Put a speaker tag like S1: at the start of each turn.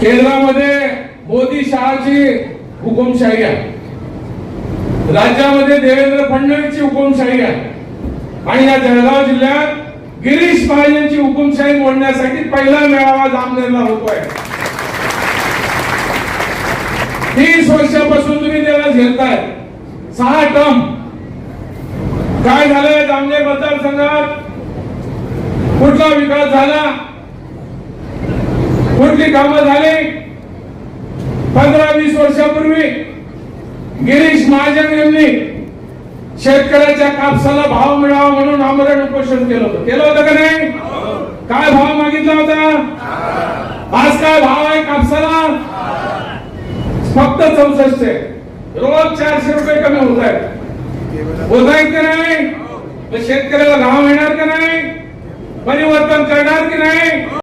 S1: केंद्रामध्ये मोदी शहाची हुकुमशाही आहे. राज्यामध्ये देवेंद्र फडणवीसची हुकुमशाही आहे. आणि या जळगाव जिल्ह्यात गिरीश महाजनची हुकुमशाही मोडण्यासाठी पहिला मेळावा जामनेरला होतोय. तीस वर्षापासून तुम्ही त्याला झेलताय सहा टर्म. काय झालंय जामनेर मतदारसंघात? कुठला विकास झाला? कुठली कामं झाली. पंधरा वीस वर्षापूर्वी गिरीश महाजन यांनी शेतकऱ्याच्या कापसाला भाव मिळावा म्हणून आमरण उपोषण केलं होतं. केलं होतं का नाही? काय भाव मागितला होता? आज काय भाव आहे कापसाला? फक्त चौसष्ट आहे रोज चारशे रुपये कमी होत आहेत. होत आहेत का नाही? शेतकऱ्याला भाव मिळणार का नाही? परिवर्तन करणार की नाही?